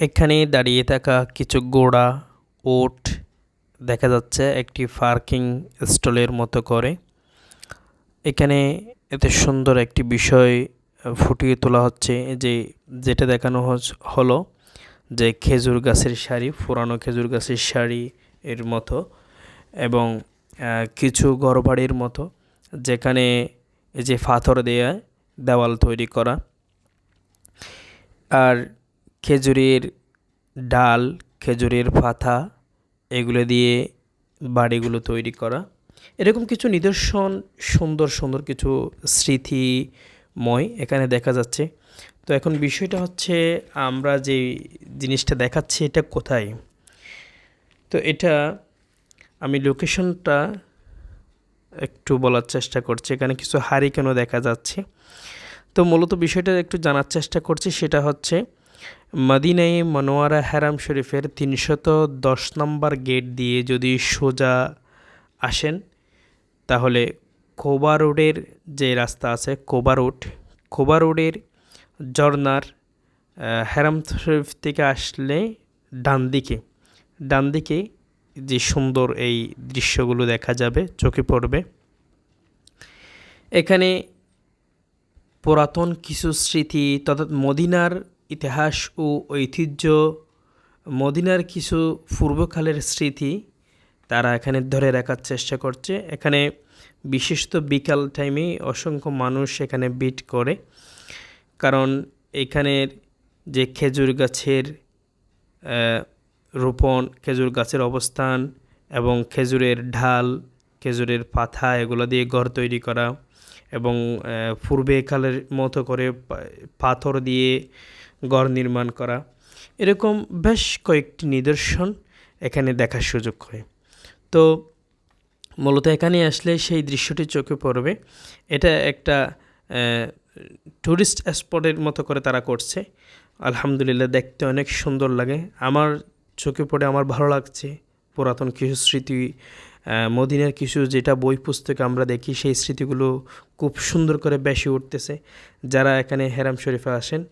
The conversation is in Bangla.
এখানে দাঁড়িয়ে থাকা কিছু গোড়া, ওট দেখা যাচ্ছে একটি পার্কিং স্টলের মতো করে। এখানে এত সুন্দর একটি বিষয় ফুটিয়ে তোলা হচ্ছে যে, যেটা দেখানো হলো যে খেজুর গাছের শাড়ি, পুরানো খেজুর গাছের শাড়ি এর মতো এবং কিছু ঘরবাড়ির মতো যেখানে যে পাথর দেয়া, দেওয়াল তৈরি করা। আর খেজুরের ডাল, খেজুরের পাতা, এগুলো দিয়ে বাড়িগুলো তৈরি করা। এরকম কিছু নিদর্শন, সুন্দর সুন্দর কিছু স্মৃতিময় এখানে দেখা যাচ্ছে। তো এখন বিষয়টা হচ্ছে আমরা যে জিনিসটা দেখাচ্ছি এটা কোথায়? তো এটা আমি লোকেশনটা একটু বলার চেষ্টা করছি। এখানে কিছু হারিকেনও দেখা যাচ্ছে। তো মূলত বিষয়টা একটু জানার চেষ্টা করছি, সেটা হচ্ছে মদিনায় মনোয়ারা হ্যারাম শরীফের তিনশত দশ নম্বর গেট দিয়ে যদি সোজা আসেন তাহলে কোবা রোডের যে রাস্তা আছে কোবা রোড কোবা রোডের ঝর্নার আহ, হ্যারাম শরীফ থেকে আসলে ডান দিকে ডান দিকে যে সুন্দর এই দৃশ্যগুলো দেখা যাবে চোখে পড়বে। এখানে পুরাতন কিছু স্মৃতি তথা মদিনার ইতিহাস ও ঐতিহ্য, মদিনার কিছু পূর্বকালের স্মৃতি তারা এখানে ধরে রাখার চেষ্টা করছে। এখানে বিশেষত বিকাল টাইমে অসংখ্য মানুষ এখানে বিট করে। কারণ এখানের যে খেজুর গাছের রোপণ, খেজুর গাছের অবস্থান এবং খেজুরের ঢাল, খেজুরের পাতা এগুলো দিয়ে ঘর তৈরি করা এবং পূর্বেকালের মতো করে পাথর দিয়ে ঘর নির্মাণ করা। এরকম বেশ কয়েকটি নিদর্শন এখানে দেখার সুযোগ হয়। তো মূলত এখানে আসলে সেই দৃশ্যটি চোখে পড়বে। এটা একটা ট্যুরিস্ট স্পটের মতো করে তারা করছে। আলহামদুলিল্লাহ দেখতে অনেক সুন্দর লাগে। আমার চোখে পড়ে আমার ভালো লাগছে। পুরাতন কিছু স্মৃতি মদিনার কিছু যেটা বই পুস্তকে আমরা দেখি, সেই স্মৃতিগুলো খুব সুন্দর করে বেশি উঠতেছে। যারা এখানে হেরাম শরীফে আসেন